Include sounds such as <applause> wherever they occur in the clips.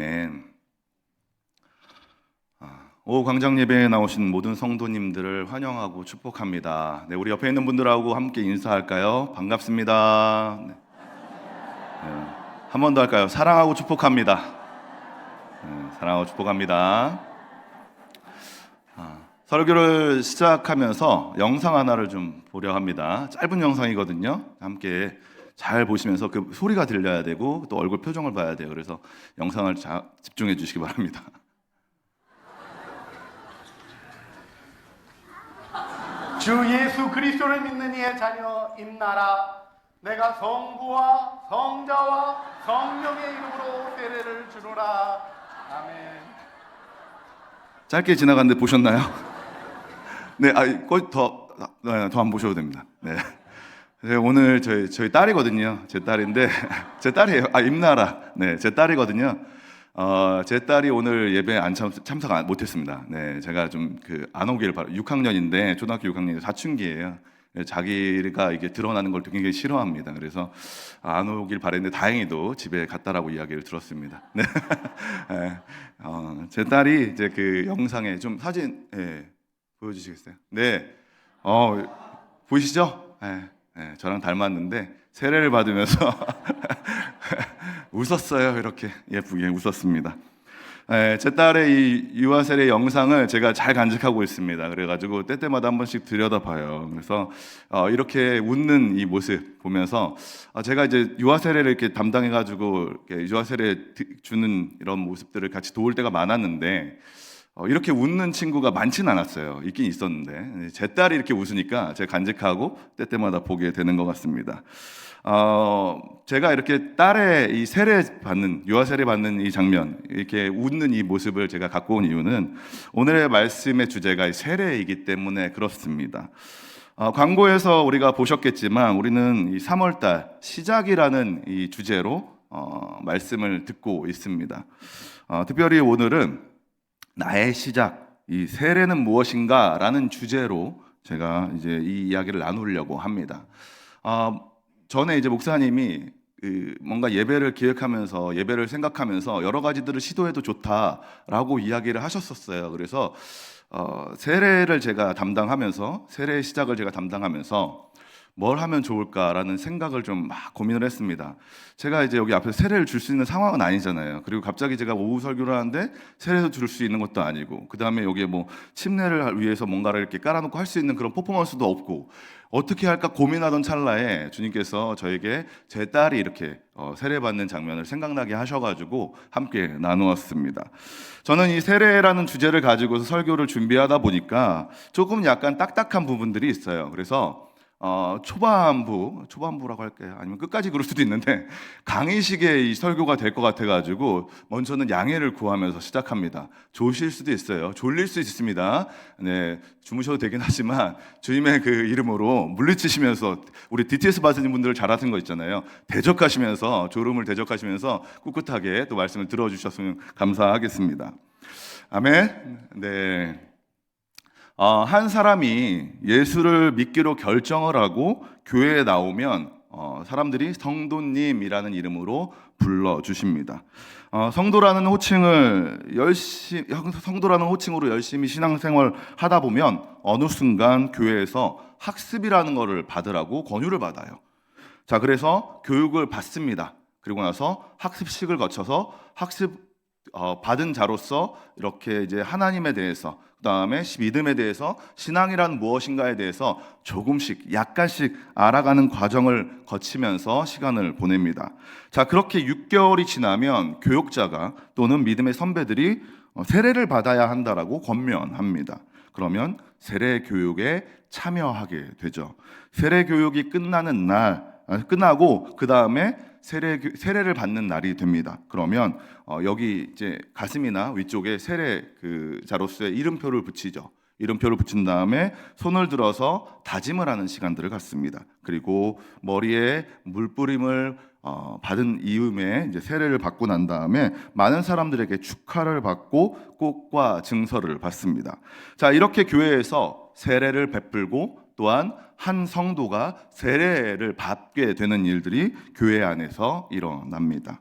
아멘. 아, 오후 광장 예배에 나오신 모든 성도님들을 환영하고 축복합니다. 네, 우리 옆에 있는 분들하고 함께 인사할까요? 반갑습니다. 네. 한번 더 할까요? 사랑하고 축복합니다. 네, 사랑하고 축복합니다. 아, 설교를 시작하면서 영상 하나를 좀 보려 합니다. 짧은 영상이거든요. 함께 잘 보시면서 그 소리가 들려야 되고 또 얼굴 표정을 봐야 돼요. 그래서 영상을 자, 집중해 주시기 바랍니다. <laughs> 주 예수 그리스도를 믿는 이의 자녀 임나라 내가 성부와 성자와 성령의 이름으로 세례를 주노라 아멘 짧게 지나갔는데 보셨나요? <laughs> 네, 아, 거의 더더 안 보셔도 됩니다. 네. 네, 오늘 저희 저희 딸이거든요. 제 딸인데 <laughs> 제 딸이에요. 아 임나라. 네, 제 딸이거든요. 어, 제 딸이 오늘 예배 안 참, 참석 안- 못했습니다. 네, 제가 좀 그 안 오기를 바라. 6학년인데 초등학교 6학년 사춘기예요. 네, 자기가 이게 드러나는 걸 굉장히 싫어합니다. 그래서 안 오길 바랬는데 다행히도 집에 갔다라고 이야기를 들었습니다. <laughs> 네, 네, 어, 제 딸이 이제 그 영상에 좀 사진 예, 보여주시겠어요? 네, 어, 보이시죠? 네, 네, 저랑 닮았는데 세례를 받으면서 <laughs> 웃었어요. 이렇게 예쁘게 웃었습니다. 네, 제 딸의 이 유아 세례 영상을 제가 잘 간직하고 있습니다. 그래가지고 때때마다 한 번씩 들여다봐요. 그래서 어, 이렇게 웃는 이 모습 보면서 아, 제가 이제 유아 세례를 이렇게 담당해가지고 이렇게 유아 세례 드- 주는 이런 모습들을 같이 도울 때가 많았는데 어, 이렇게 웃는 친구가 많지는 않았어요. 있긴 있었는데 제 딸이 이렇게 웃으니까 제가 간직하고 때때마다 보게 되는 것 같습니다. 어, 제가 이렇게 딸의 이 세례 받는 유아 세례 받는 이 장면 이렇게 웃는 이 모습을 제가 갖고 온 이유는 오늘의 말씀의 주제가 이 세례이기 때문에 그렇습니다. 어, 광고에서 우리가 보셨겠지만 우리는 이 3월달 시작이라는 이 주제로 어, 말씀을 듣고 있습니다. 어, 특별히 오늘은 나의 시작, 이 세례는 무엇인가 라는 주제로 제가 이제 이 이야기를 나누려고 합니다. 어, 전에 이제 목사님이 그 뭔가 예배를 기획하면서 예배를 생각하면서 여러 가지들을 시도해도 좋다라고 이야기를 하셨었어요. 그래서 어, 세례를 제가 담당하면서 세례의 시작을 제가 담당하면서 뭘 하면 좋을까라는 생각을 좀 막 고민을 했습니다. 제가 이제 여기 앞에서 세례를 줄 수 있는 상황은 아니잖아요. 그리고 갑자기 제가 오후 설교를 하는데 세례도 줄수 있는 것도 아니고, 그 다음에 여기에 뭐 침례를 위해서 뭔가를 이렇게 깔아놓고 할 수 있는 그런 퍼포먼스도 없고, 어떻게 할까 고민하던 찰나에 주님께서 저에게 제 딸이 이렇게 어, 세례받는 장면을 생각나게 하셔가지고 함께 나누었습니다. 저는 이 세례라는 주제를 가지고서 설교를 준비하다 보니까 조금 약간 딱딱한 부분들이 있어요. 그래서 어, 초반부, 초반부라고 할까요? 아니면 끝까지 그럴 수도 있는데 강의식의 이 설교가 될 것 같아가지고 먼저는 양해를 구하면서 시작합니다. 좋으실 수도 있어요. 졸릴 수 있습니다. 네, 주무셔도 되긴 하지만 주님의 그 이름으로 물리치시면서 우리 DTS 받으신 분들 잘하신 거 있잖아요. 대적하시면서 졸음을 대적하시면서 꿋꿋하게 또 말씀을 들어주셨으면 감사하겠습니다. 아멘. 네. 어, 한 사람이 예수를 믿기로 결정을 하고 교회에 나오면 어, 사람들이 성도님이라는 이름으로 불러 주십니다. 어, 성도라는 호칭을 열심히 성도라는 호칭으로 열심히 신앙생활 하다 보면 어느 순간 교회에서 학습이라는 것을 받으라고 권유를 받아요. 자, 그래서 교육을 받습니다. 그리고 나서 학습식을 거쳐서 학습 어, 받은 자로서 이렇게 이제 하나님에 대해서 그 다음에 믿음에 대해서 신앙이란 무엇인가에 대해서 조금씩 약간씩 알아가는 과정을 거치면서 시간을 보냅니다. 자, 그렇게 6개월이 지나면 교육자가 또는 믿음의 선배들이 어, 세례를 받아야 한다라고 권면합니다. 그러면 세례 교육에 참여하게 되죠. 세례 교육이 끝나는 날 아, 끝나고 그 다음에 세례 교- 세례를 받는 날이 됩니다. 그러면 어, 여기 이제 가슴이나 위쪽에 세례 그 자로서의 이름표를 붙이죠. 이름표를 붙인 다음에 손을 들어서 다짐을 하는 시간들을 갖습니다. 그리고 머리에 물뿌림을 어, 받은 이음에 이제 세례를 받고 난 다음에 많은 사람들에게 축하를 받고 꽃과 증서를 받습니다. 자 이렇게 교회에서 세례를 베풀고 또한 한 성도가 세례를 받게 되는 일들이 교회 안에서 일어납니다.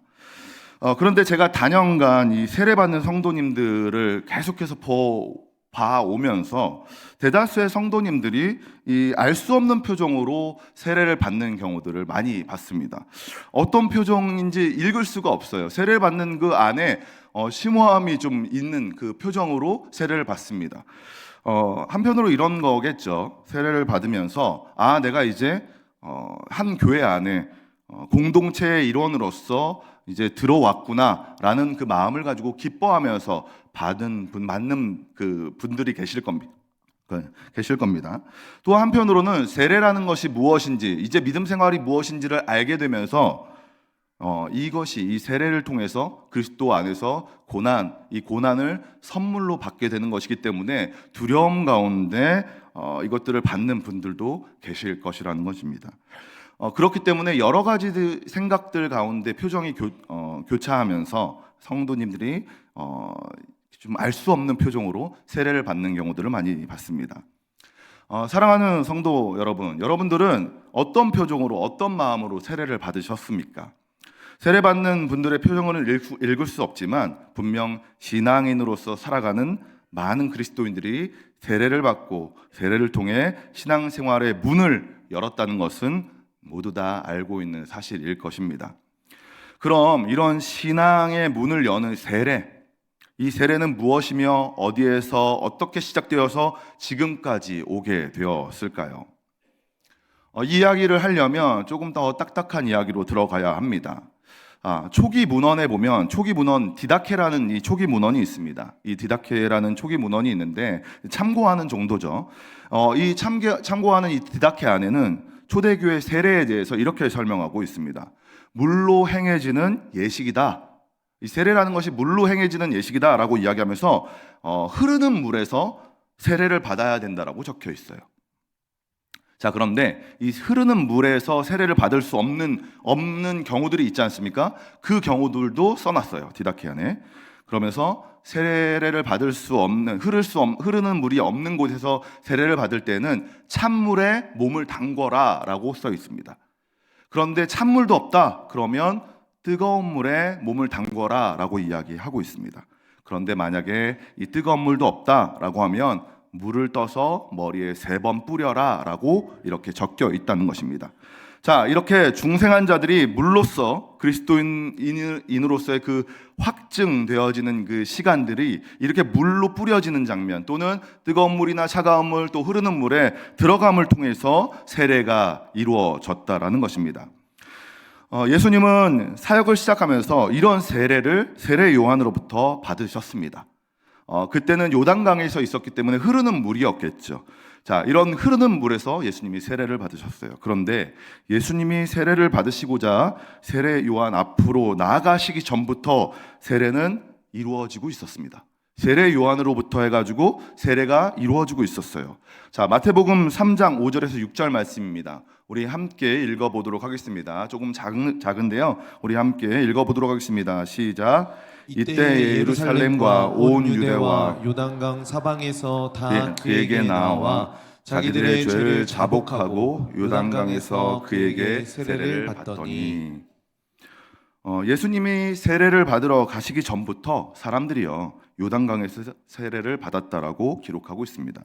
어, 그런데 제가 단연간 이 세례받는 성도님들을 계속해서 보, 봐오면서 대다수의 성도님들이 이 알 수 없는 표정으로 세례를 받는 경우들을 많이 봤습니다. 어떤 표정인지 읽을 수가 없어요. 세례를 받는 그 안에 어, 심오함이 좀 있는 그 표정으로 세례를 받습니다. 어, 한편으로 이런 거겠죠. 세례를 받으면서 아 내가 이제 어, 한 교회 안에 어, 공동체의 일원으로서 이제 들어왔구나라는 그 마음을 가지고 기뻐하면서 받은 분 맞는 그 분들이 계실 겁니다. 그, 계실 겁니다. 또 한편으로는 세례라는 것이 무엇인지 이제 믿음 생활이 무엇인지를 알게 되면서 어, 이것이 이 세례를 통해서 그리스도 안에서 고난, 이 고난을 선물로 받게 되는 것이기 때문에 두려움 가운데 어, 이것들을 받는 분들도 계실 것이라는 것입니다. 어, 그렇기 때문에 여러 가지 생각들 가운데 표정이 교, 어, 교차하면서 성도님들이 어, 좀 알 수 없는 표정으로 세례를 받는 경우들을 많이 봤습니다. 어, 사랑하는 성도 여러분, 여러분들은 어떤 표정으로 어떤 마음으로 세례를 받으셨습니까? 세례 받는 분들의 수- 읽을 수 없지만 분명 신앙인으로서 살아가는 많은 그리스도인들이 세례를 받고 세례를 통해 신앙생활의 문을 열었다는 것은 모두 다 알고 있는 사실일 것입니다. 그럼 이런 신앙의 문을 여는 세례, 이 세례는 무엇이며 어디에서 어떻게 시작되어서 지금까지 오게 되었을까요? 어, 이 이야기를 하려면 조금 더 딱딱한 이야기로 들어가야 합니다. 아, 초기 문헌에 보면 초기 문헌 디다케라는 이 초기 문헌이 있습니다. 이 디다케라는 초기 문헌이 있는데 참고하는 정도죠. 어, 이 참게, 참고하는 이 디다케 안에는 초대교회 세례에 대해서 이렇게 설명하고 있습니다. 물로 행해지는 예식이다. 이 세례라는 것이 물로 행해지는 예식이다라고 이야기하면서 어, 흐르는 물에서 세례를 받아야 된다라고 적혀 있어요. 자, 그런데 이 흐르는 물에서 세례를 받을 수 없는 없는 경우들이 있지 않습니까? 그 경우들도 써놨어요 디다케안에. 그러면서 세례를 받을 수 없는 흐를 수 없, 흐르는 물이 없는 곳에서 세례를 받을 때는 찬물에 몸을 담궈라라고 써 있습니다. 그런데 찬물도 없다. 그러면 뜨거운 물에 몸을 담궈라라고 이야기하고 있습니다. 그런데 만약에 이 뜨거운 물도 없다라고 하면 물을 떠서 머리에 세 번 뿌려라라고 이렇게 적혀 있다는 것입니다. 자, 이렇게 중생한 자들이 물로서 그리스도인으로서의 그 확증되어지는 그 시간들이 이렇게 물로 뿌려지는 장면 또는 뜨거운 물이나 차가운 물 또 흐르는 물에 들어감을 통해서 세례가 이루어졌다라는 것입니다. 어, 예수님은 사역을 시작하면서 이런 세례를 세례 요한으로부터 받으셨습니다. 어, 그때는 요단강에서 있었기 때문에 흐르는 물이었겠죠. 자, 이런 흐르는 물에서 예수님이 세례를 받으셨어요. 그런데 예수님이 세례를 받으시고자 세례 요한 앞으로 나아가시기 전부터 세례는 이루어지고 있었습니다. 세례 요한으로부터 해가지고 세례가 이루어지고 있었어요. 자, 마태복음 3장 5절에서 6절 말씀입니다. 우리 함께 읽어보도록 하겠습니다. 조금 작은, 작은데요. 우리 함께 읽어보도록 하겠습니다. 시작. 이때 예루살렘과 온 유대와 요단강 사방에서 다 예, 그에게 나와 자기들의 죄를 자복하고 요단강에서 그에게 세례를 받더니 어, 예수님이 세례를 받으러 가시기 전부터 사람들이요 요단강에서 세례를 받았다라고 기록하고 있습니다.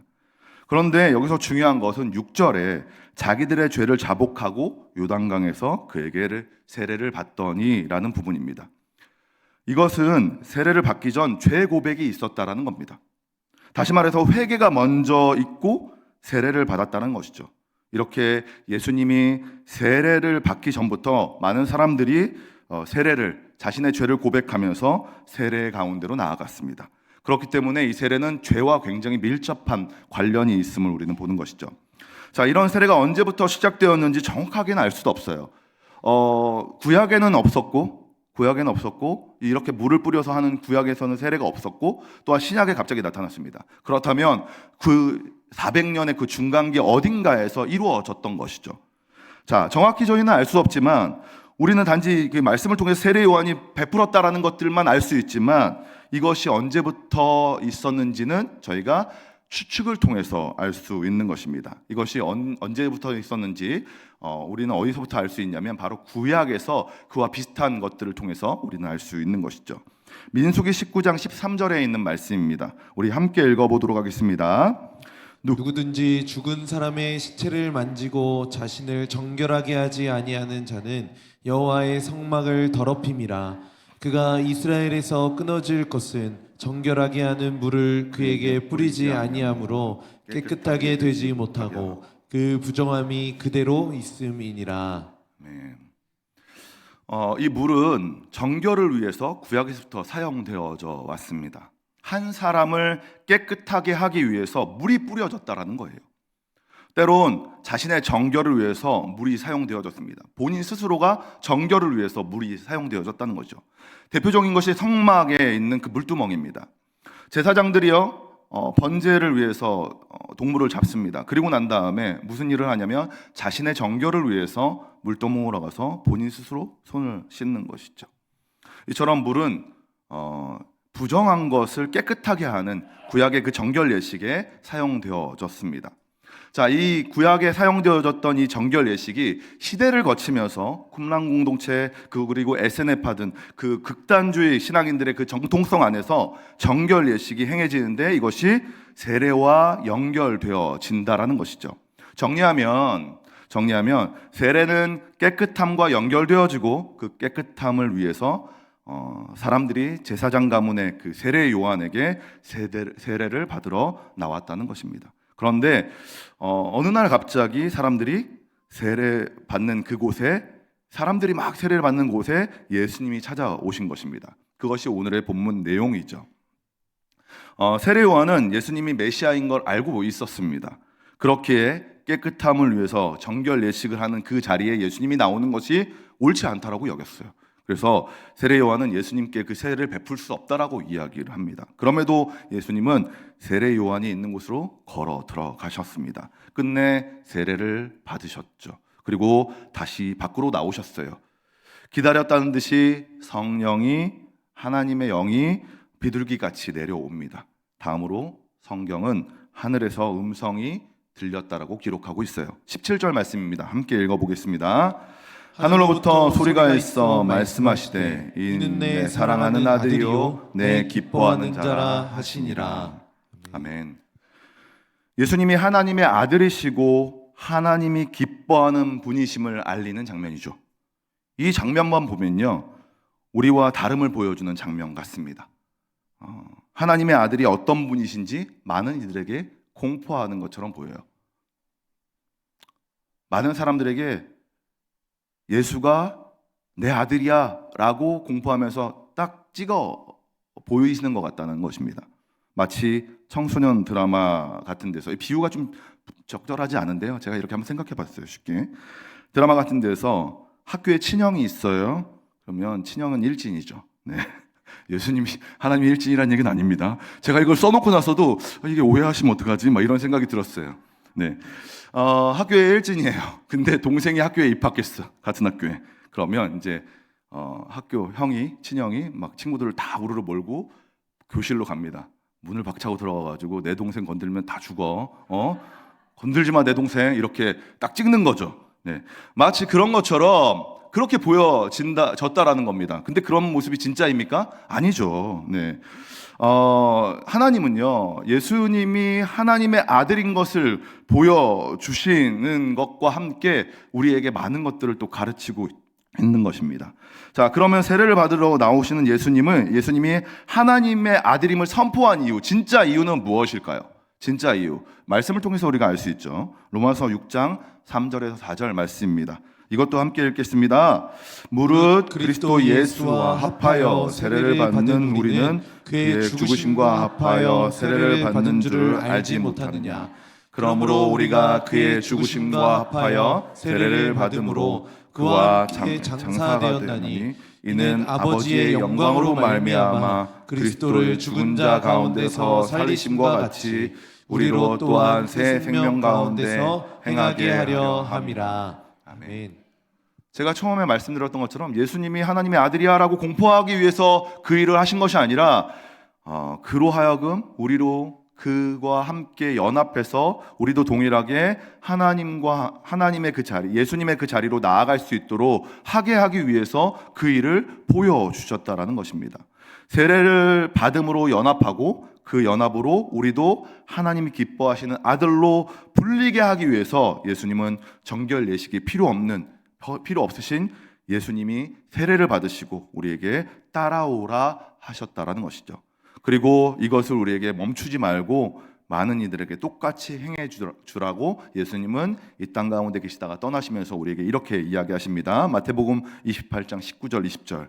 그런데 여기서 중요한 것은 6절에 자기들의 죄를 자복하고 요단강에서 그에게 세례를 받더니라는 부분입니다. 이것은 세례를 받기 전 죄 고백이 있었다라는 겁니다. 다시 말해서 회개가 먼저 있고 세례를 받았다는 것이죠. 이렇게 예수님이 세례를 받기 전부터 많은 사람들이 어, 세례를 자신의 죄를 고백하면서 세례 가운데로 나아갔습니다. 그렇기 때문에 이 세례는 죄와 굉장히 밀접한 관련이 있음을 우리는 보는 것이죠. 자, 이런 세례가 언제부터 시작되었는지 정확하게는 알 수도 없어요. 어, 구약에는 없었고 구약에는 없었고 이렇게 물을 뿌려서 하는 구약에서는 세례가 없었고 또한 신약에 갑자기 나타났습니다. 그렇다면 그 400년의 그 중간기 어딘가에서 이루어졌던 것이죠. 자, 정확히 저희는 알 수 없지만 우리는 단지 그 말씀을 통해 세례 요한이 베풀었다라는 것들만 알 수 있지만 이것이 언제부터 있었는지는 저희가 추측을 통해서 알 수 있는 것입니다. 이것이 언, 언제부터 있었는지 어, 우리는 어디서부터 알 수 있냐면 바로 구약에서 그와 비슷한 것들을 통해서 우리는 알 수 있는 것이죠. 민수기 19장 13절에 있는 말씀입니다. 우리 함께 읽어보도록 하겠습니다. 누구든지 죽은 사람의 시체를 만지고 자신을 정결하게 하지 아니하는 자는 여호와의 성막을 더럽힘이라 그가 이스라엘에서 끊어질 것은 정결하게 하는 물을 그에게 뿌리지 아니하므로 깨끗하게 되지 못하고 그 부정함이 그대로 있음이니라 네. 어, 이 물은 정결을 위해서 구약에서부터 사용되어져 왔습니다. 한 사람을 깨끗하게 하기 위해서 물이 뿌려졌다라는 거예요. 때론 자신의 정결을 위해서 물이 사용되어졌습니다. 본인 스스로가 정결을 위해서 물이 사용되어졌다는 거죠. 대표적인 것이 성막에 있는 그 물두멍입니다. 제사장들이요 어, 번제를 위해서 어, 동물을 잡습니다. 그리고 난 다음에 무슨 일을 하냐면 자신의 정결을 위해서 물두멍으로 가서 본인 스스로 손을 씻는 것이죠. 이처럼 물은 어, 부정한 것을 깨끗하게 하는 구약의 그 정결 예식에 사용되어졌습니다. 자, 이 구약에 사용되어졌던 이 정결 예식이 시대를 거치면서 쿰란 공동체 그 그리고 SNF 등그 극단주의 신앙인들의 그 정통성 안에서 정결 예식이 행해지는데 이것이 세례와 연결되어진다라는 것이죠. 정리하면 정리하면 세례는 깨끗함과 연결되어지고 그 깨끗함을 위해서 어, 사람들이 제사장 가문의 그 세례 요한에게 세례, 세례를 받으러 나왔다는 것입니다. 그런데 어, 어느 날 갑자기 사람들이 세례 받는 그곳에 사람들이 막 세례를 받는 곳에 예수님이 찾아오신 것입니다. 그것이 오늘의 본문 내용이죠. 어, 세례 요한은 예수님이 메시아인 걸 알고 있었습니다. 그렇기에 깨끗함을 위해서 정결 예식을 하는 그 자리에 예수님이 나오는 것이 옳지 않다라고 여겼어요. 그래서 세례 요한은 예수님께 그 세례를 베풀 수 없다라고 이야기를 합니다. 그럼에도 예수님은 세례 요한이 있는 곳으로 걸어 들어가셨습니다. 끝내 세례를 받으셨죠. 그리고 다시 밖으로 나오셨어요. 기다렸다는 듯이 성령이 하나님의 영이 비둘기 같이 내려옵니다. 다음으로 성경은 하늘에서 음성이 들렸다라고 기록하고 있어요. 17절 말씀입니다. 함께 읽어 보겠습니다. 하늘로부터 소리가 있어 말씀하시되 이는 내 사랑하는 아들이요 내 기뻐하는 자라 하시니라. 아멘. 예수님이 하나님의 아들이시고 하나님이 기뻐하는 분이심을 알리는 장면이죠. 이 장면만 보면요. 우리와 다름을 보여주는 장면 같습니다. 어, 하나님의 아들이 어떤 분이신지 많은 이들에게 공포하는 것처럼 보여요. 많은 사람들에게 예수가 내 아들이야 라고 공포하면서 딱 찍어 보이시는 것 같다는 것입니다. 마치 청소년 드라마 같은 데서 이 비유가 좀 적절하지 않은데요. 제가 이렇게 한번 생각해 봤어요. 쉽게. 드라마 같은 데서 학교에 친형이 있어요. 그러면 친형은 일진이죠. 네. <laughs> 예수님이 하나님이 일진이라는 얘기는 아닙니다. 제가 이걸 써놓고 나서도 아, 이게 오해하시면 어떡하지? 막 이런 생각이 들었어요. 네. 어, 학교에 일진이에요. <laughs> 근데 동생이 학교에 입학했어. 같은 학교에. 그러면 이제 어, 학교 형이 친형이 막 친구들을 다 우르르 몰고 교실로 갑니다. 문을 박차고 들어가가지고 내 동생 건들면 다 죽어. 어? 건들지 마 내 동생 이렇게 딱 찍는 거죠. 네. 마치 그런 것처럼 그렇게 보여진다 졌다라는 겁니다. 근데 그런 모습이 진짜입니까? 아니죠. 네. 어, 하나님은요, 예수님이 하나님의 아들인 것을 보여주시는 것과 함께 우리에게 많은 것들을 또 가르치고 있는 것입니다. 자, 그러면 세례를 받으러 나오시는 예수님은 예수님이 하나님의 아들임을 선포한 이유, 진짜 이유는 무엇일까요? 진짜 이유. 말씀을 통해서 우리가 알 수 있죠. 로마서 6장 3절에서 4절 말씀입니다. 이것도 함께 읽겠습니다. 무릇 그리스도 예수와 합하여 세례를 받는 우리는 그의 죽으심과 합하여 세례를 받는 줄 알지 못하느냐. 그러므로 우리가 그의 죽으심과 합하여 세례를 받음으로 그와 장- 장사가 되었나니 이는 아버지의 영광으로 말미암아 그리스도를 죽은 자 가운데서 살리심과 같이 우리로 또한 새 생명 가운데서 행하게 하려 함이라. 아멘. 제가 처음에 말씀드렸던 것처럼 예수님이 하나님의 아들이야라고 공포하기 위해서 그 일을 하신 것이 아니라 어, 그로 하여금 우리로 그와 함께 연합해서 우리도 동일하게 하나님과 하나님의 그 자리, 예수님의 그 자리로 나아갈 수 있도록 하게 하기 위해서 그 일을 보여 주셨다라는 것입니다. 세례를 받음으로 연합하고 그 연합으로 우리도 하나님이 기뻐하시는 아들로 불리게 하기 위해서 예수님은 정결 예식이 필요 없는 필요 없으신 예수님이 세례를 받으시고 우리에게 따라오라 하셨다라는 것이죠. 그리고 이것을 우리에게 멈추지 말고 많은 이들에게 똑같이 행해 주라고 예수님은 이 땅 가운데 계시다가 떠나시면서 우리에게 이렇게 이야기하십니다. 마태복음 28장 19절 20절.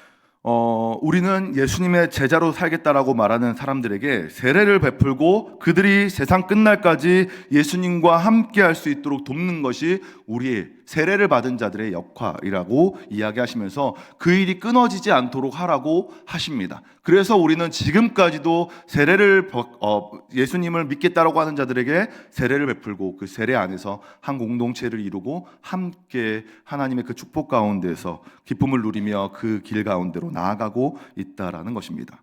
어, 우리는 예수님의 제자로 살겠다라고 말하는 사람들에게 세례를 베풀고 그들이 세상 끝날까지 예수님과 함께 할 수 있도록 돕는 것이 우리의 세례를 받은 자들의 역할이라고 이야기하시면서 그 일이 끊어지지 않도록 하라고 하십니다. 그래서 우리는 지금까지도 세례를 버- 어, 예수님을 믿겠다라고 하는 자들에게 세례를 베풀고 그 세례 안에서 한 공동체를 이루고 함께 하나님의 그 축복 가운데서 기쁨을 누리며 그 길 가운데로 나아가고 있다라는 것입니다.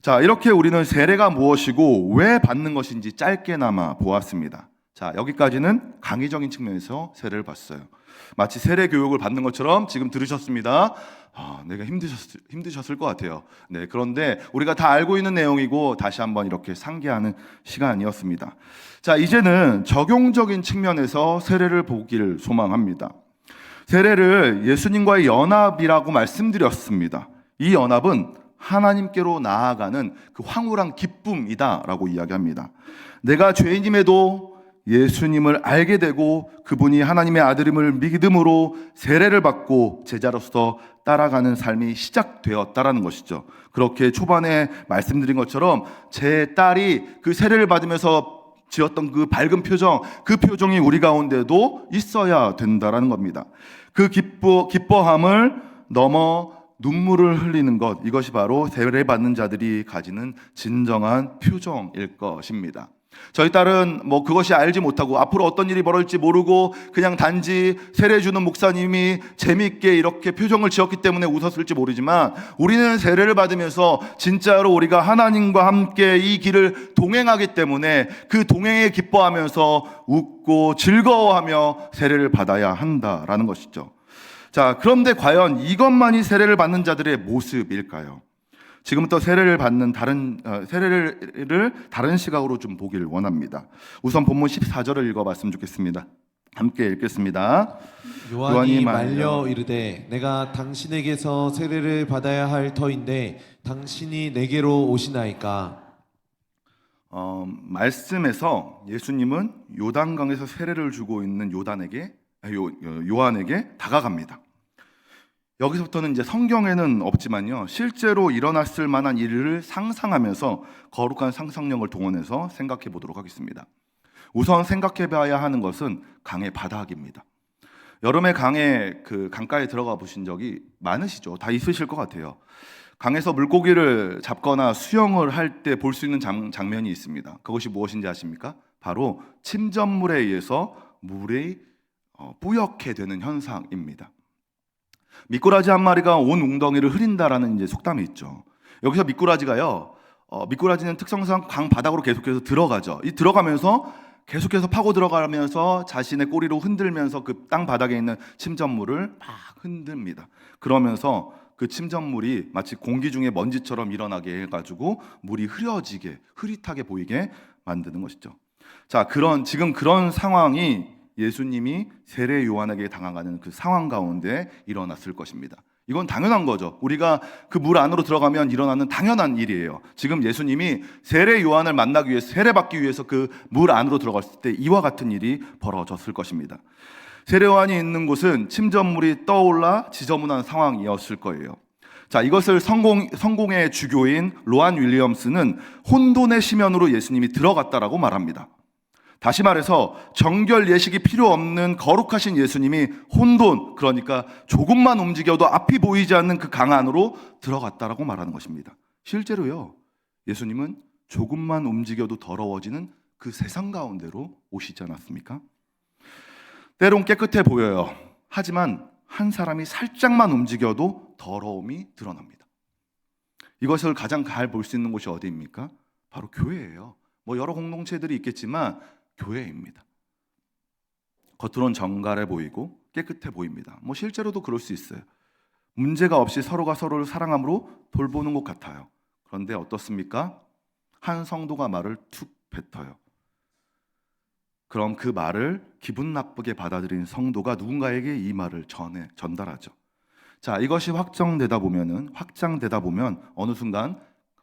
자, 이렇게 우리는 세례가 무엇이고 왜 받는 것인지 짧게나마 보았습니다. 자, 여기까지는 강의적인 측면에서 세례를 봤어요. 마치 세례 교육을 받는 것처럼 지금 들으셨습니다. 아, 내가 힘드셨, 힘드셨을 것 같아요. 네, 그런데 우리가 다 알고 있는 내용이고 다시 한번 이렇게 상기하는 시간이었습니다. 자, 이제는 적용적인 측면에서 세례를 보기를 소망합니다. 세례를 예수님과의 연합이라고 말씀드렸습니다. 이 연합은 하나님께로 나아가는 그 황홀한 기쁨이다라고 이야기합니다. 내가 죄인임에도 예수님을 알게 되고 그분이 하나님의 아들임을 믿음으로 세례를 받고 제자로서 따라가는 삶이 시작되었다라는 것이죠. 그렇게 초반에 말씀드린 것처럼 제 딸이 그 세례를 받으면서 지었던 그 밝은 표정, 그 표정이 우리 가운데도 있어야 된다라는 겁니다. 그 기뻐 기뻐함을 넘어 눈물을 흘리는 것 이것이 바로 세례 받는 자들이 가지는 진정한 표정일 것입니다. 저희 딸은 뭐 그것이 알지 못하고 앞으로 어떤 일이 벌어질지 모르고 그냥 단지 세례 주는 목사님이 재미있게 이렇게 표정을 지었기 때문에 웃었을지 모르지만 우리는 세례를 받으면서 진짜로 우리가 하나님과 함께 이 길을 동행하기 때문에 그 동행에 기뻐하면서 웃고 즐거워하며 세례를 받아야 한다라는 것이죠. 자, 그런데 과연 이것만이 세례를 받는 자들의 모습일까요? 지금부터 세례를 받는 다른 어, 세례를 다른 시각으로 좀 보기를 원합니다. 우선 본문 14절을 읽어 봤으면 좋겠습니다. 함께 읽겠습니다. 요한이 요한이 말려 말려 이르되 내가 당신에게서 세례를 받아야 할 터인데 당신이 내게로 오시나이까 어, 말씀에서 예수님은 요단강에서 세례를 주고 있는 요단에게 아, 요, 요- 요한에게 다가갑니다. 여기서부터는 이제 성경에는 없지만요, 실제로 일어났을 만한 일을 상상하면서 거룩한 상상력을 동원해서 생각해 보도록 하겠습니다. 우선 생각해 봐야 하는 것은 강의 바닥입니다. 여름에 강에 그 강가에 들어가 보신 적이 많으시죠? 다 있으실 것 같아요. 강에서 물고기를 잡거나 수영을 할 때 볼 수 있는 장, 장면이 있습니다. 그것이 무엇인지 아십니까? 바로 침전물에 의해서 물이 어, 뿌옇게 되는 현상입니다. 미꾸라지 한 마리가 온 웅덩이를 흐린다라는 이제 속담이 있죠. 여기서 미꾸라지가요. 어, 미꾸라지는 특성상 강 바닥으로 계속해서 들어가죠. 이 들어가면서 계속해서 파고 들어가면서 자신의 꼬리로 흔들면서 그 땅 바닥에 있는 침전물을 막 흔듭니다. 그러면서 그 침전물이 마치 공기 중에 먼지처럼 일어나게 해가지고 물이 흐려지게 흐릿하게 보이게 만드는 것이죠. 자, 그런 지금 그런 상황이 예수님이 세례 요한에게 당황하는 그 상황 가운데 일어났을 것입니다. 이건 당연한 거죠. 우리가 그 물 안으로 들어가면 일어나는 당연한 일이에요. 지금 예수님이 세례 요한을 만나기 위해 세례 받기 위해서 그 물 안으로 들어갔을 때 이와 같은 일이 벌어졌을 것입니다. 세례 요한이 있는 곳은 침전물이 떠올라 지저분한 상황이었을 거예요. 자, 이것을 성공, 성공의 주교인 로안 윌리엄스는 혼돈의 심연으로 예수님이 들어갔다라고 말합니다. 다시 말해서 정결 예식이 필요 없는 거룩하신 예수님이 혼돈, 그러니까 조금만 움직여도 앞이 보이지 않는 그 강 안으로 들어갔다라고 말하는 것입니다. 실제로요, 예수님은 조금만 움직여도 더러워지는 그 세상 가운데로 오시지 않았습니까? 때론 깨끗해 보여요. 하지만 한 사람이 살짝만 움직여도 더러움이 드러납니다. 이것을 가장 잘 볼 수 있는 곳이 어디입니까? 바로 교회예요. 뭐 여러 공동체들이 있겠지만 교회입니다. 겉으론 정갈해 보이고 깨끗해 보입니다. 뭐 실제로도 그럴 수 있어요. 문제가 없이 서로가 서로를 사랑함으로 돌보는 것 같아요. 그런데 어떻습니까? 한 성도가 말을 툭 뱉어요. 그럼 그 말을 기분 나쁘게 받아들인 성도가 누군가에게 이 말을 전해 전달하죠. 자, 이것이 확정되다 보면은 확장되다 보면 어느 순간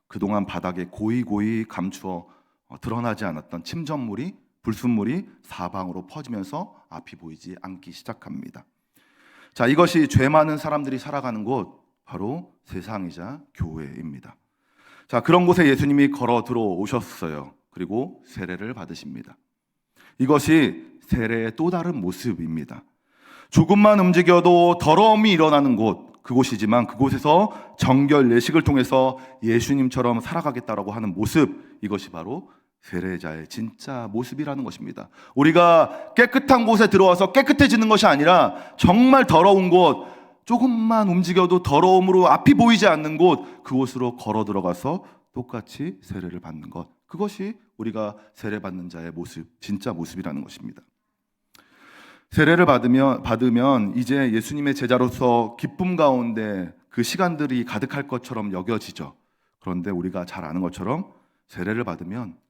그동안 바닥에 고이고이 감추어 어, 드러나지 않았던 침전물이 불순물이 사방으로 퍼지면서 앞이 보이지 않기 시작합니다. 자, 이것이 죄 많은 사람들이 살아가는 곳 바로 세상이자 교회입니다. 자, 그런 곳에 예수님이 걸어 들어오셨어요. 그리고 세례를 받으십니다. 이것이 세례의 또 다른 모습입니다. 조금만 움직여도 더러움이 일어나는 곳, 그곳이지만 그곳에서 정결 예식을 통해서 예수님처럼 살아가겠다라고 하는 모습, 이것이 바로 세례자의 진짜 모습이라는 것입니다. 우리가 깨끗한 곳에 들어와서 깨끗해지는 것이 아니라 정말 더러운 곳, 조금만 움직여도 더러움으로 앞이 보이지 않는 곳, 그곳으로 걸어 들어가서 똑같이 세례를 받는 것. 그것이 우리가 세례 받는 자의 모습, 진짜 모습이라는 것입니다. 세례를 받으면 받으면 이제 예수님의 제자로서 기쁨 가운데 그 시간들이 가득할 것처럼 여겨지죠. 그런데 우리가 잘 아는 것처럼 세례를 받으면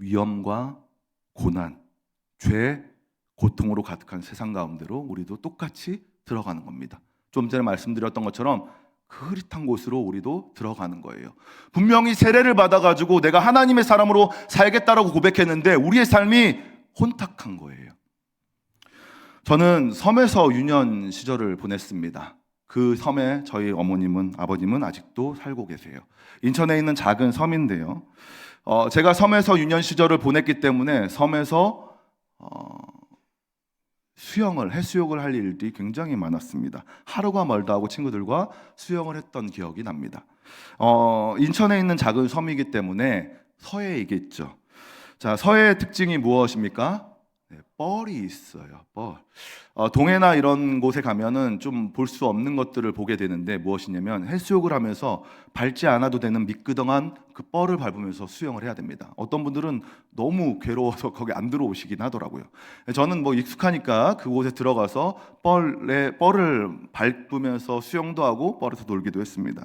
위험과 고난, 죄, 고통으로 가득한 세상 가운데로 우리도 똑같이 들어가는 겁니다. 좀 전에 말씀드렸던 것처럼 그 흐릿한 곳으로 우리도 들어가는 거예요. 분명히 세례를 받아가지고 내가 하나님의 사람으로 살겠다라고 고백했는데 우리의 삶이 혼탁한 거예요. 저는 섬에서 유년 시절을 보냈습니다. 그 섬에 저희 어머님은 아버님은 아직도 살고 계세요. 인천에 있는 작은 섬인데요. 어, 제가 섬에서 유년 시절을 보냈기 때문에 섬에서 어, 수영을 해수욕을 할 일들이 굉장히 많았습니다. 하루가 멀다 하고 친구들과 수영을 했던 기억이 납니다. 어, 인천에 있는 작은 섬이기 때문에 서해이겠죠. 자, 서해의 특징이 무엇입니까? 네, 뻘이 있어요. 뻘. 어, 동해나 이런 곳에 가면은 좀 볼 수 없는 것들을 보게 되는데 무엇이냐면 해수욕을 하면서 밟지 않아도 되는 미끄덩한 그 뻘을 밟으면서 수영을 해야 됩니다. 어떤 분들은 너무 괴로워서 <laughs> 거기 안 들어오시긴 하더라고요. 저는 뭐 익숙하니까 그곳에 들어가서 뻘에 뻘을 밟으면서 수영도 하고 뻘에서 놀기도 했습니다.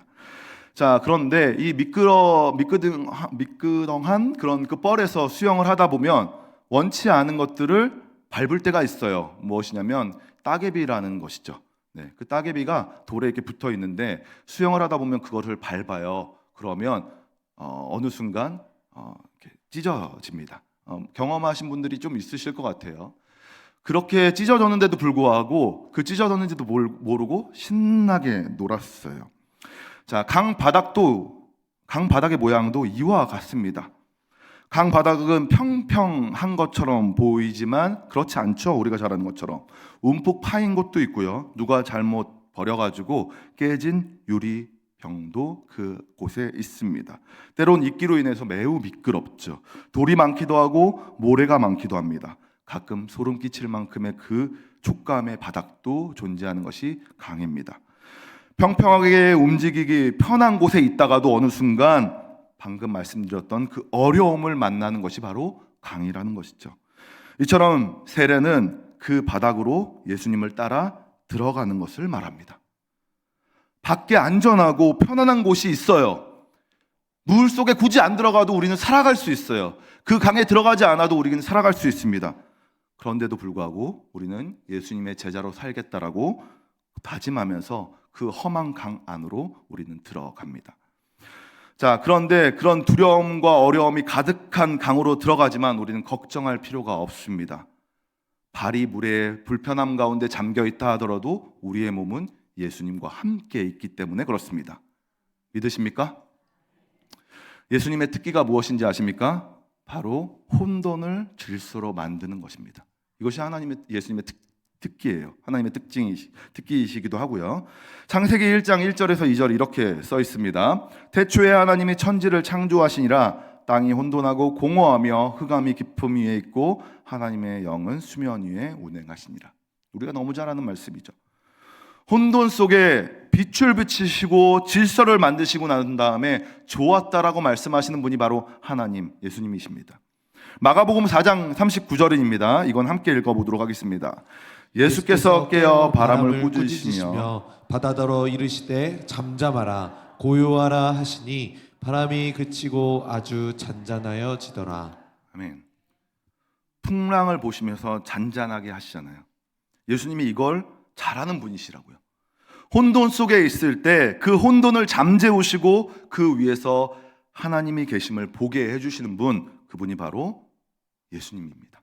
자, 그런데 이 미끄러 미끄덩 미끄덩한 그런 그 뻘에서 수영을 하다 보면 원치 않은 것들을 밟을 때가 있어요. 무엇이냐면 따개비라는 것이죠. 네, 그 따개비가 돌에 이렇게 붙어 있는데 수영을 하다 보면 그거를 밟아요. 그러면 어, 어느 순간 어, 찢어집니다. 어, 경험하신 분들이 좀 있으실 것 같아요. 그렇게 찢어졌는데도 불구하고 그 찢어졌는지도 몰- 모르고 신나게 놀았어요. 자, 강 바닥도 강 바닥의 모양도 이와 같습니다. 강 바닥은 평평한 것처럼 보이지만 그렇지 않죠. 우리가 잘 아는 것처럼 움푹 파인 곳도 있고요. 누가 잘못 버려가지고 깨진 유리 병도 그 곳에 있습니다. 때론 이끼로 인해서 매우 미끄럽죠. 돌이 많기도 하고 모래가 많기도 합니다. 가끔 소름 끼칠 만큼의 그 촉감의 바닥도 존재하는 것이 강입니다. 평평하게 움직이기 편한 곳에 있다가도 어느 순간 방금 말씀드렸던 그 어려움을 만나는 것이 바로 강이라는 것이죠. 이처럼 세례는 그 바닥으로 예수님을 따라 들어가는 것을 말합니다. 밖에 안전하고 편안한 곳이 있어요. 물 속에 굳이 안 들어가도 우리는 살아갈 수 있어요. 그 강에 들어가지 않아도 우리는 살아갈 수 있습니다. 그런데도 불구하고 우리는 예수님의 제자로 살겠다라고 다짐하면서 그 험한 강 안으로 우리는 들어갑니다. 자, 그런데 그런 두려움과 어려움이 가득한 강으로 들어가지만 우리는 걱정할 필요가 없습니다. 발이 물에 불편함 가운데 잠겨 있다 하더라도 우리의 몸은 예수님과 함께 있기 때문에 그렇습니다. 믿으십니까? 예수님의 특기가 무엇인지 아십니까? 바로 혼돈을 질서로 만드는 것입니다. 이것이 하나님의 예수님의 특, 특기예요. 하나님의 특징이 특기이시기도 하고요. 창세기 1장 1절에서 2절 이렇게 써 있습니다. 태초에 하나님이 천지를 창조하시니라 땅이 혼돈하고 공허하며 흑암이 깊음 위에 있고 하나님의 영은 수면 위에 운행하시니라. 우리가 너무 잘 아는 말씀이죠. 혼돈 속에 빛을 비치시고 질서를 만드시고 난 다음에 좋았다라고 말씀하시는 분이 바로 하나님 예수님이십니다. 마가복음 4장 39절입니다. 이건 함께 읽어 보도록 하겠습니다. 예수께서 깨어 바람을 꾸짖으시며 바다더러 이르시되 잠잠하라 고요하라 하시니 바람이 그치고 아주 잔잔하여 지더라. 아멘. 풍랑을 보시면서 잔잔하게 하시잖아요. 예수님이 이걸 잘하는 분이시라고요. 혼돈 속에 있을 때 그 혼돈을 잠재우시고 그 위에서 하나님이 계심을 보게 해주시는 분, 그분이 바로 예수님입니다.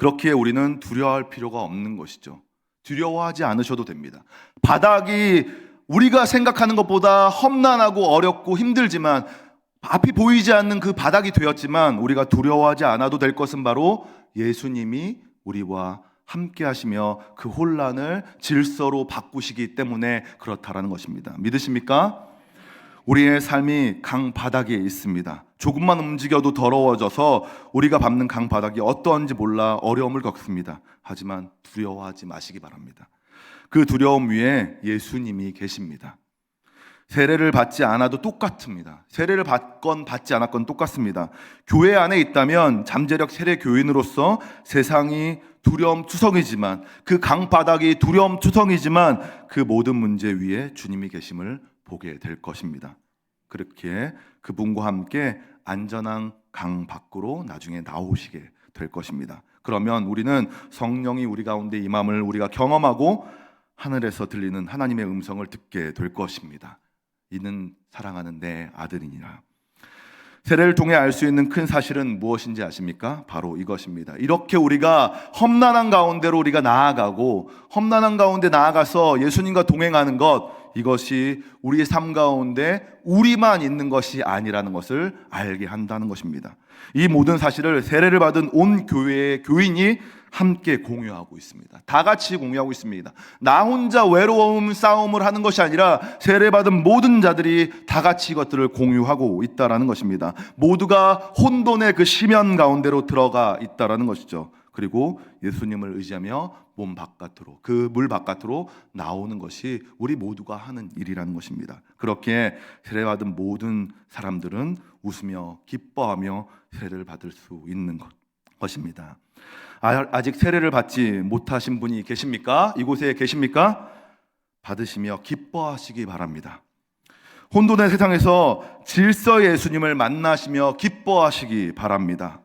그렇기에 우리는 두려워할 필요가 없는 것이죠. 두려워하지 않으셔도 됩니다. 바닥이 우리가 생각하는 것보다 험난하고 어렵고 힘들지만 앞이 보이지 않는 그 바닥이 되었지만 우리가 두려워하지 않아도 될 것은 바로 예수님이 우리와 함께 하시며 그 혼란을 질서로 바꾸시기 때문에 그렇다라는 것입니다. 믿으십니까? 우리의 삶이 강 바닥에 있습니다. 조금만 움직여도 더러워져서 우리가 밟는 강 바닥이 어떠한지 몰라 어려움을 겪습니다. 하지만 두려워하지 마시기 바랍니다. 그 두려움 위에 예수님이 계십니다. 세례를 받지 않아도 똑같습니다. 세례를 받건 받지 않았건 똑같습니다. 교회 안에 있다면 잠재력 세례 교인으로서 세상이 두려움 투성이지만 그 강바닥이 두려움 투성이지만 그 모든 문제 위에 주님이 계심을 보게 될 것입니다. 그렇게 그분과 함께 안전한 강 밖으로 나중에 나오시게 될 것입니다. 그러면 우리는 성령이 우리 가운데 임함을 우리가 경험하고 하늘에서 들리는 하나님의 음성을 듣게 될 것입니다. 이는 사랑하는 내 아들이니라. 세례를 통해 알 수 있는 큰 사실은 무엇인지 아십니까? 바로 이것입니다. 이렇게 우리가 험난한 가운데로 우리가 나아가고 험난한 가운데 나아가서 예수님과 동행하는 것 이것이 우리의 삶 가운데 우리만 있는 것이 아니라는 것을 알게 한다는 것입니다. 이 모든 사실을 세례를 받은 온 교회의 교인이 함께 공유하고 있습니다. 다 같이 공유하고 있습니다. 나 혼자 외로움 싸움을 하는 것이 아니라 세례받은 모든 자들이 다 같이 이것들을 공유하고 있다라는 것입니다. 모두가 혼돈의 그 심연 가운데로 들어가 있다라는 것이죠. 그리고 예수님을 의지하며 몸 바깥으로 그 물 바깥으로 나오는 것이 우리 모두가 하는 일이라는 것입니다. 그렇게 세례받은 모든 사람들은 웃으며 기뻐하며 세례를 받을 수 있는 것, 것입니다. 아, 아직 세례를 받지 못하신 분이 계십니까? 이곳에 계십니까? 받으시며 기뻐하시기 바랍니다. 혼돈의 세상에서 질서 예수님을 만나시며 기뻐하시기 바랍니다.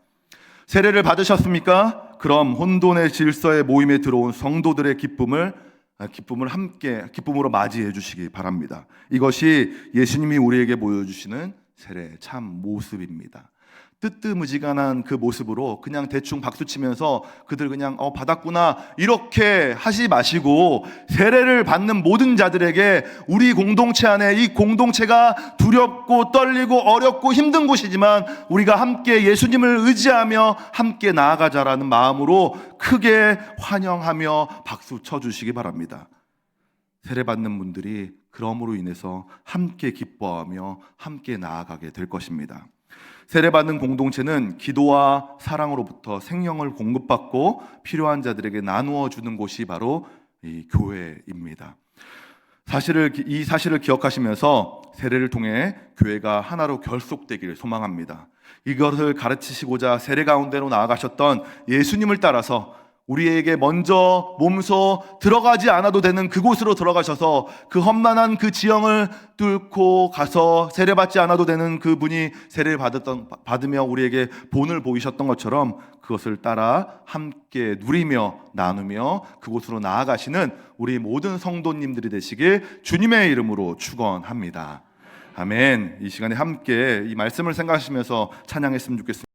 세례를 받으셨습니까? 그럼 혼돈의 질서의 모임에 들어온 성도들의 기쁨을 아, 기쁨을 함께 기쁨으로 맞이해 주시기 바랍니다. 이것이 예수님이 우리에게 보여주시는 세례의 참 모습입니다. 뜨뜨무지간한 그 모습으로 그냥 대충 박수 치면서 그들 그냥 어 받았구나 이렇게 하지 마시고 세례를 받는 모든 자들에게 우리 공동체 안에 이 공동체가 두렵고 떨리고 어렵고 힘든 곳이지만 우리가 함께 예수님을 의지하며 함께 나아가자라는 마음으로 크게 환영하며 박수 쳐 주시기 바랍니다. 세례 받는 분들이 그럼으로 인해서 함께 기뻐하며 함께 나아가게 될 것입니다. 세례받는 공동체는 기도와 사랑으로부터 생명을 공급받고 필요한 자들에게 나누어 주는 곳이 바로 이 교회입니다. 사실을 이 사실을 기억하시면서 세례를 통해 교회가 하나로 결속되기를 소망합니다. 이것을 가르치시고자 세례 가운데로 나아가셨던 예수님을 따라서 우리에게 먼저 몸소 들어가지 않아도 되는 그곳으로 들어가셔서 그 험난한 그 지형을 뚫고 가서 세례받지 않아도 되는 그 분이 세례를 받았던 받으며 우리에게 본을 보이셨던 것처럼 그것을 따라 함께 누리며 나누며 그곳으로 나아가시는 우리 모든 성도님들이 되시길 주님의 이름으로 축원합니다. 아멘. 이 시간에 함께 이 말씀을 생각하시면서 찬양했으면 좋겠습니다.